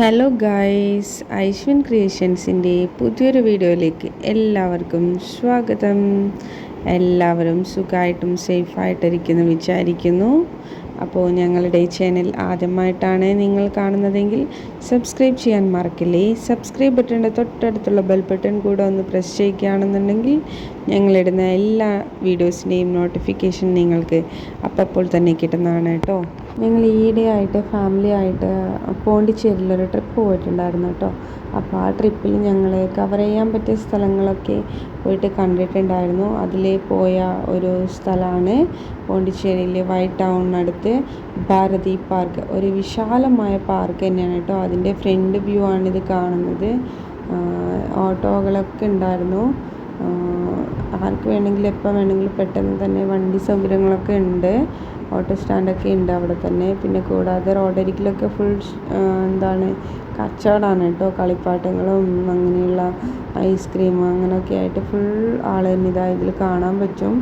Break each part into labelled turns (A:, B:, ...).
A: Hello guys ഐശ്വിൻ ക്രിയേഷൻസിന്റെ പുതിയൊരു വീഡിയോയിലേക്ക് എല്ലാവർക്കും സ്വാഗതം. എല്ലാവരും സുഖമായിട്ടും സേഫായിട്ടിരിക്കുന്നു വിചാരിക്കുന്നു. അപ്പോൾ ഞങ്ങളുടെ ചാനൽ ആദ്യമായിട്ടാണ് നിങ്ങൾ കാണുന്നതെങ്കിൽ സബ്സ്ക്രൈബ് ചെയ്യാൻ മറക്കില്ലേ? സബ്സ്ക്രൈബ് ബട്ടണിന്റെ തൊട്ടടുത്തുള്ള ബെൽ ബട്ടൺ കൂടെ ഒന്ന് പ്രസ് ചെയ്യുകയാണെന്നുണ്ടെങ്കിൽ ഞങ്ങളിടുന്ന എല്ലാ വീഡിയോസിന്റെയും നോട്ടിഫിക്കേഷൻ നിങ്ങൾക്ക് അപ്പോൾ തന്നെ കിട്ടുന്നതാണ് കേട്ടോ. ഞങ്ങൾ ഈയിടെ ആയിട്ട് ഫാമിലി ആയിട്ട് പോണ്ടിച്ചേരിയിലൊരു ട്രിപ്പ് പോയിട്ടുണ്ടായിരുന്നു കേട്ടോ അപ്പോൾ ആ ട്രിപ്പിൽ ഞങ്ങൾ കവർ ചെയ്യാൻ പറ്റിയ സ്ഥലങ്ങളൊക്കെ പോയിട്ട് കണ്ടിട്ടുണ്ടായിരുന്നു. അതിൽ പോയ ഒരു സ്ഥലമാണ് പോണ്ടിച്ചേരിയിലെ വൈറ്റ് ടൗണിനടുത്ത് ഭാരതി പാർക്ക് ഒരു വിശാലമായ പാർക്ക് തന്നെയാണ് കേട്ടോ അതിന്റെ ഫ്രണ്ട് വ്യൂ ആണിത് കാണുന്നത്. ഓട്ടോകളൊക്കെ ഉണ്ടായിരുന്നു. ആർക്ക് വേണമെങ്കിലും എപ്പോൾ വേണമെങ്കിലും പെട്ടെന്ന് തന്നെ വണ്ടി സൗകര്യങ്ങളൊക്കെ ഉണ്ട്. ഓട്ടോ സ്റ്റാൻഡൊക്കെ ഉണ്ട് അവിടെ തന്നെ. പിന്നെ കൂടാതെ റോഡരികിലൊക്കെ ഫുൾ എന്താണ് കച്ചവടമാണ് കേട്ടോ. കളിപ്പാട്ടങ്ങളും അങ്ങനെയുള്ള ഐസ്ക്രീം അങ്ങനെയൊക്കെ ആയിട്ട് ഫുൾ ആൾ തന്നെ ഇതാ ഇതിൽ കാണാൻ പറ്റും.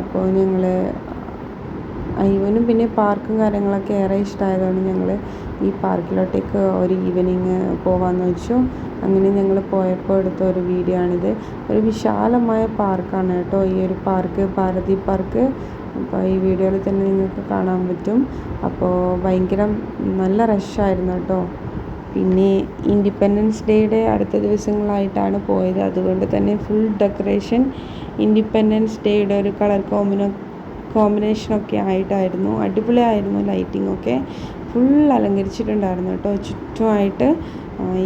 A: അപ്പോൾ ഞങ്ങൾ ഇവനും പിന്നെ പാർക്കും കാര്യങ്ങളൊക്കെ ഏറെ ഇഷ്ടമായതുകൊണ്ട് ഞങ്ങൾ ഈ പാർക്കിലോട്ടേക്ക് ഒരു ഈവനിങ് പോവാന്ന് വെച്ചു. അങ്ങനെ ഞങ്ങൾ പോയപ്പോൾ എടുത്ത ഒരു വീഡിയോ ആണിത്. ഒരു വിശാലമായ പാർക്കാണ് കേട്ടോ. ഈ ഒരു പാർക്ക് ഭാരതി പാർക്ക്. അപ്പോൾ ഈ വീഡിയോയിൽ തന്നെ നിങ്ങൾക്ക് കാണാൻ പറ്റും. അപ്പോൾ ഭയങ്കര നല്ല റഷായിരുന്നു കേട്ടോ. പിന്നെ ഇൻഡിപെൻഡൻസ് ഡേയുടെ അടുത്ത ദിവസങ്ങളായിട്ടാണ് പോയത്. അതുകൊണ്ട് തന്നെ ഫുൾ ഡെക്കറേഷൻ ഇൻഡിപെൻഡൻസ് ഡേയുടെ ഒരു കളർ കോമ്പിനോ കോമ്പിനേഷനൊക്കെ ആയിട്ടായിരുന്നു. അടിപൊളിയായിരുന്നു ലൈറ്റിംഗ് ഒക്കെ. ഫുൾ അലങ്കരിച്ചിട്ടുണ്ടായിരുന്നു കേട്ടോ. ചുറ്റുമായിട്ട്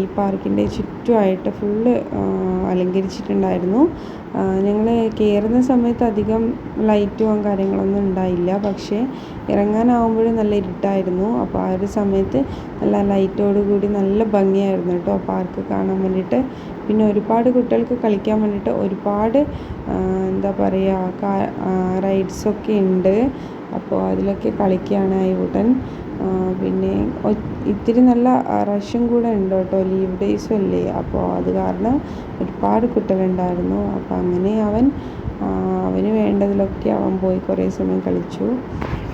A: ഈ പാർക്കിന്റെ ചുറ്റുമായിട്ട് ഫുള്ള് അലങ്കരിച്ചിട്ടുണ്ടായിരുന്നു. ഞങ്ങൾ കയറുന്ന സമയത്ത് അധികം ലൈറ്റും കാര്യങ്ങളൊന്നും ഉണ്ടായില്ല. പക്ഷേ ഇറങ്ങാനാവുമ്പോഴും നല്ല ഇരുട്ടായിരുന്നു. അപ്പോൾ ആ ഒരു സമയത്ത് നല്ല ലൈറ്റോട് കൂടി നല്ല ഭംഗിയായിരുന്നു കേട്ടോ പാർക്ക് കാണാൻ വേണ്ടിയിട്ട്. പിന്നെ ഒരുപാട് കുട്ടികൾക്ക് കളിക്കാൻ വേണ്ടിയിട്ട് ഒരുപാട് എന്താ പറയുക റൈഡ്സൊക്കെ ഉണ്ട്. അപ്പോൾ അതിലൊക്കെ കളിക്കുകയാണ് ഐവുട്ടൻ പിന്നെ ഇത്തിരി നല്ല റഷും കൂടെ ഉണ്ട് കേട്ടോ ലീവ് ഡേയ്സും അല്ലേ? അപ്പോൾ അത് കാരണം ഒരുപാട് കുട്ടികളുണ്ടായിരുന്നു അപ്പോൾ അങ്ങനെ അവൻ അവന് വേണ്ടതിലൊക്കെ അവൻ പോയി കുറേ സമയം കളിച്ചു.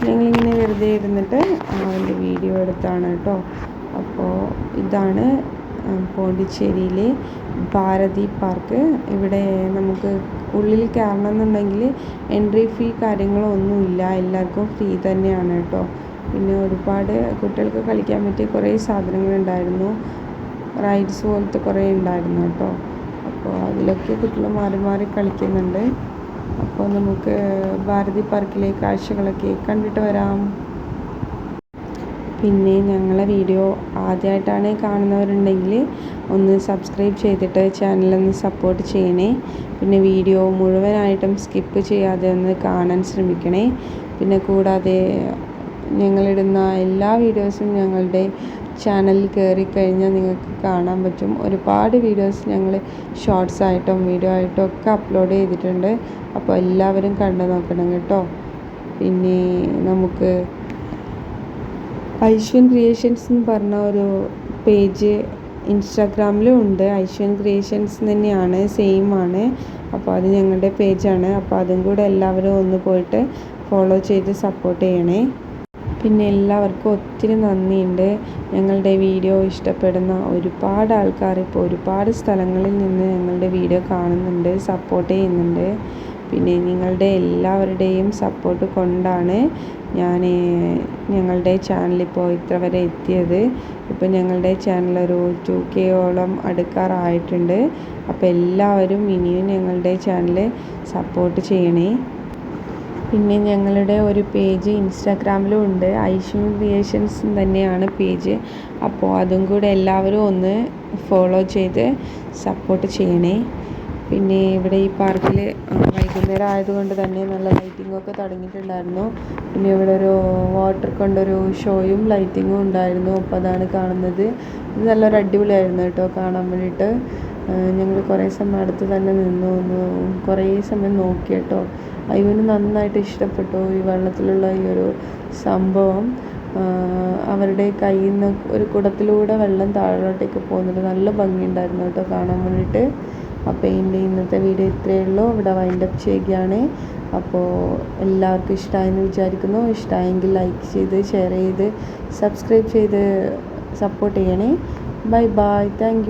A: ഞങ്ങളിങ്ങനെ വെറുതെ ഇരുന്നിട്ട് അവന്റെ വീഡിയോ എടുത്താണ് കേട്ടോ. അപ്പോൾ ഇതാണ് പോണ്ടിച്ചേരിയിലെ ഭാരതി പാർക്ക്. ഇവിടെ നമുക്ക് ഉള്ളിൽ കയറണം എൻട്രി ഫീ കാര്യങ്ങളൊന്നുമില്ല. എല്ലാവർക്കും ഫ്രീ തന്നെയാണ് കേട്ടോ. പിന്നെ ഒരുപാട് കുട്ടികൾക്ക് കളിക്കാൻ പറ്റിയ കുറേ സാധനങ്ങളുണ്ടായിരുന്നു. റൈഡ്സ് പോലത്തെ കുറേ ഉണ്ടായിരുന്നു കേട്ടോ. അപ്പോൾ അതിലൊക്കെ കുട്ടികൾ മാറി മാറി കളിക്കുന്നുണ്ട്. അപ്പോൾ നമുക്ക് ഭാരതി പാർക്കിലെ കാഴ്ചകളൊക്കെ കണ്ടിട്ട് വരാം. പിന്നെ ഞങ്ങളെ വീഡിയോ ആദ്യമായിട്ടാണ് കാണുന്നവരുണ്ടെങ്കിൽ ഒന്ന് സബ്സ്ക്രൈബ് ചെയ്തിട്ട് ചാനലൊന്ന് സപ്പോർട്ട് ചെയ്യണേ. പിന്നെ വീഡിയോ മുഴുവനായിട്ടും സ്കിപ്പ് ചെയ്യാതെ ഒന്ന് കാണാൻ ശ്രമിക്കണേ. പിന്നെ കൂടാതെ ഞങ്ങളിടുന്ന എല്ലാ വീഡിയോസും ഞങ്ങളുടെ ചാനലിൽ കയറി കഴിഞ്ഞാൽ നിങ്ങൾക്ക് കാണാൻ പറ്റും. ഒരുപാട് വീഡിയോസ് ഞങ്ങൾ ഷോർട്സ് ആയിട്ടും വീഡിയോ ആയിട്ടും ഒക്കെ അപ്ലോഡ് ചെയ്തിട്ടുണ്ട്. അപ്പോൾ എല്ലാവരും കണ്ടു നോക്കണം കേട്ടോ. പിന്നെ നമുക്ക് ഐശ്വൻ ക്രിയേഷൻസ് എന്ന് പറഞ്ഞ ഒരു പേജ് ഇൻസ്റ്റാഗ്രാമിലും ഉണ്ട്. ഐശ്വൻ ക്രിയേഷൻസ് തന്നെയാണ് സെയിം ആണ്. അപ്പോൾ അത് ഞങ്ങളുടെ പേജാണ് അപ്പോൾ അതും കൂടെ എല്ലാവരും ഒന്ന് പോയിട്ട് ഫോളോ ചെയ്ത് സപ്പോർട്ട് ചെയ്യണേ. പിന്നെ എല്ലാവർക്കും ഒത്തിരി നന്ദിയുണ്ട്. ഞങ്ങളുടെ വീഡിയോ ഇഷ്ടപ്പെടുന്ന ഒരുപാട് ആൾക്കാർ ഇപ്പോൾ ഒരുപാട് സ്ഥലങ്ങളിൽ നിന്ന് ഞങ്ങളുടെ വീഡിയോ കാണുന്നുണ്ട് സപ്പോർട്ട് ചെയ്യുന്നുണ്ട്. പിന്നെ നിങ്ങളുടെ എല്ലാവരുടെയും സപ്പോർട്ട് കൊണ്ടാണ് ഞാൻ ഞങ്ങളുടെ ചാനലിപ്പോൾ ഇത്ര വരെ എത്തിയത്. ഇപ്പോൾ ഞങ്ങളുടെ ചാനൽ ഒരു ടു ഓളം അടുക്കാറായിട്ടുണ്ട്. അപ്പോൾ എല്ലാവരും ഇനിയും ഞങ്ങളുടെ ചാനൽ സപ്പോർട്ട് ചെയ്യണേ. പിന്നെ ഞങ്ങളുടെ ഒരു പേജ് ഇൻസ്റ്റാഗ്രാമിലും ഉണ്ട്. ഐഷു ക്രിയേഷൻസ് തന്നെയാണ് പേജ് അപ്പോൾ അതും കൂടെ എല്ലാവരും ഒന്ന് ഫോളോ ചെയ്ത് സപ്പോർട്ട് ചെയ്യണേ. പിന്നെ ഇവിടെ ഈ പാർക്കിൽ വൈകുന്നേരം ആയതുകൊണ്ട് തന്നെ നല്ല ലൈറ്റിങ്ങൊക്കെ തുടങ്ങിയിട്ടുണ്ടായിരുന്നു. പിന്നെ ഇവിടെ ഒരു വാട്ടർ കൊണ്ടൊരു ഷോയും ലൈറ്റിങ്ങും ഉണ്ടായിരുന്നു. അപ്പോൾ അതാണ് കാണുന്നത്. ഇത് നല്ലൊരു അടിപൊളിയായിരുന്നു കേട്ടോ കാണാൻ വേണ്ടിയിട്ട്. ഞങ്ങൾ കുറേ സമയം അടുത്ത് തന്നെ നിന്നു. കുറേ സമയം നോക്കി കേട്ടോ. ഇവന് നന്നായിട്ട് ഇഷ്ടപ്പെട്ടു ഈ വെള്ളത്തിലുള്ള ഈ ഒരു സംഭവം. അവരുടെ കയ്യിൽ നിന്ന് ഒരു കുടത്തിലൂടെ വെള്ളം താഴോട്ടേക്ക് പോകുന്നുണ്ട് നല്ല ഭംഗിയുണ്ടായിരുന്നു കേട്ടോ കാണാൻ വേണ്ടിയിട്ട്. അപ്പോൾ എന്റെ ഇന്നത്തെ വീഡിയോ ഇത്രയേ ഉള്ളൂ. ഇവിടെ വൈൻഡ് അപ്പ് ചെയ്യുകയാണ്. അപ്പോൾ എല്ലാവർക്കും ഇഷ്ടമായെന്ന് വിചാരിക്കുന്നു. ഇഷ്ടമായെങ്കിൽ ലൈക്ക് ചെയ്ത് ഷെയർ ചെയ്ത് സബ്സ്ക്രൈബ് ചെയ്ത് സപ്പോർട്ട് ചെയ്യണേ. Bye bye thank